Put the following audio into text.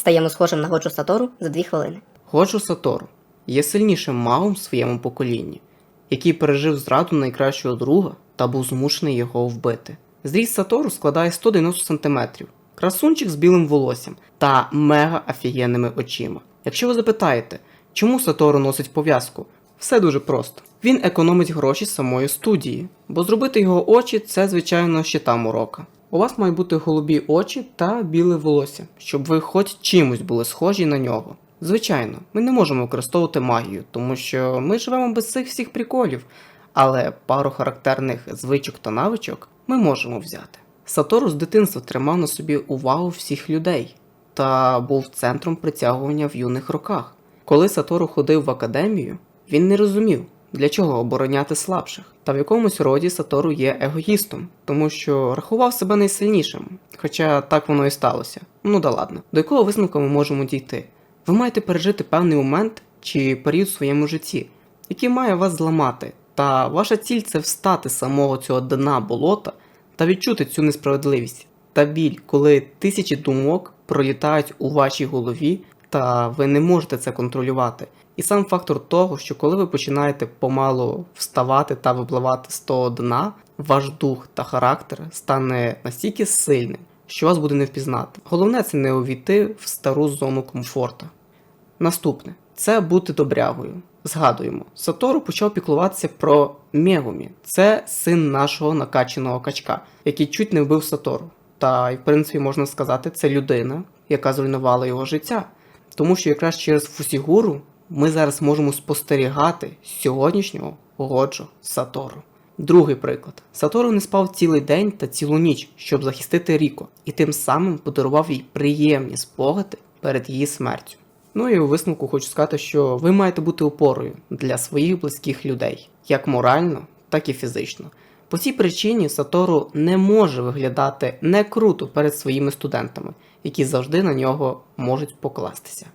Стаємо схожим на Годжо Сатору за дві хвилини. Годжо Сатору є сильнішим магом в своєму поколінні, який пережив зраду найкращого друга та був змушений його вбити. Зріст Сатору складає 190 см, красунчик з білим волоссям та мега офігенними очима. Якщо ви запитаєте, чому Сатору носить пов'язку, все дуже просто. Він економить гроші самої студії, бо зробити його очі це, звичайно, ще там урока. У вас мають бути голубі очі та біле волосся, щоб ви хоч чимось були схожі на нього. Звичайно, ми не можемо використовувати магію, тому що ми живемо без цих всіх приколів, але пару характерних звичок та навичок ми можемо взяти. Сатору з дитинства тримав на собі увагу всіх людей та був центром притягування в юних роках. Коли Сатору ходив в академію, він не розумів, для чого обороняти слабших. Та в якомусь роді Сатору є егоїстом, тому що рахував себе найсильнішим. Хоча так воно і сталося. Ну да ладно. До якого висновку ми можемо дійти? Ви маєте пережити певний момент чи період в своєму житті, який має вас зламати. Та ваша ціль це встати з самого цього дна болота та відчути цю несправедливість та біль, коли тисячі думок пролітають у вашій голові, та ви не можете це контролювати. І сам фактор того, що коли ви починаєте помалу вставати та випливати з того дна, ваш дух та характер стане настільки сильним, що вас буде не впізнати. Головне це не увійти в стару зону комфорту. Наступне це бути добрягою. Згадуємо, Сатору почав піклуватися про Мегумі. Це син нашого накачаного качка, який чуть не вбив Сатору. Та й в принципі можна сказати, це людина, яка зруйнувала його життя. Тому що якраз через Фусігуру ми зараз можемо спостерігати сьогоднішнього Годжо Сатору. Другий приклад: Сатору не спав цілий день та цілу ніч, щоб захистити Ріко, і тим самим подарував їй приємні спогади перед її смертю. Ну і у висновку хочу сказати, що ви маєте бути опорою для своїх близьких людей, як морально, так і фізично. По цій причині Сатору не може виглядати не круто перед своїми студентами, які завжди на нього можуть покластися.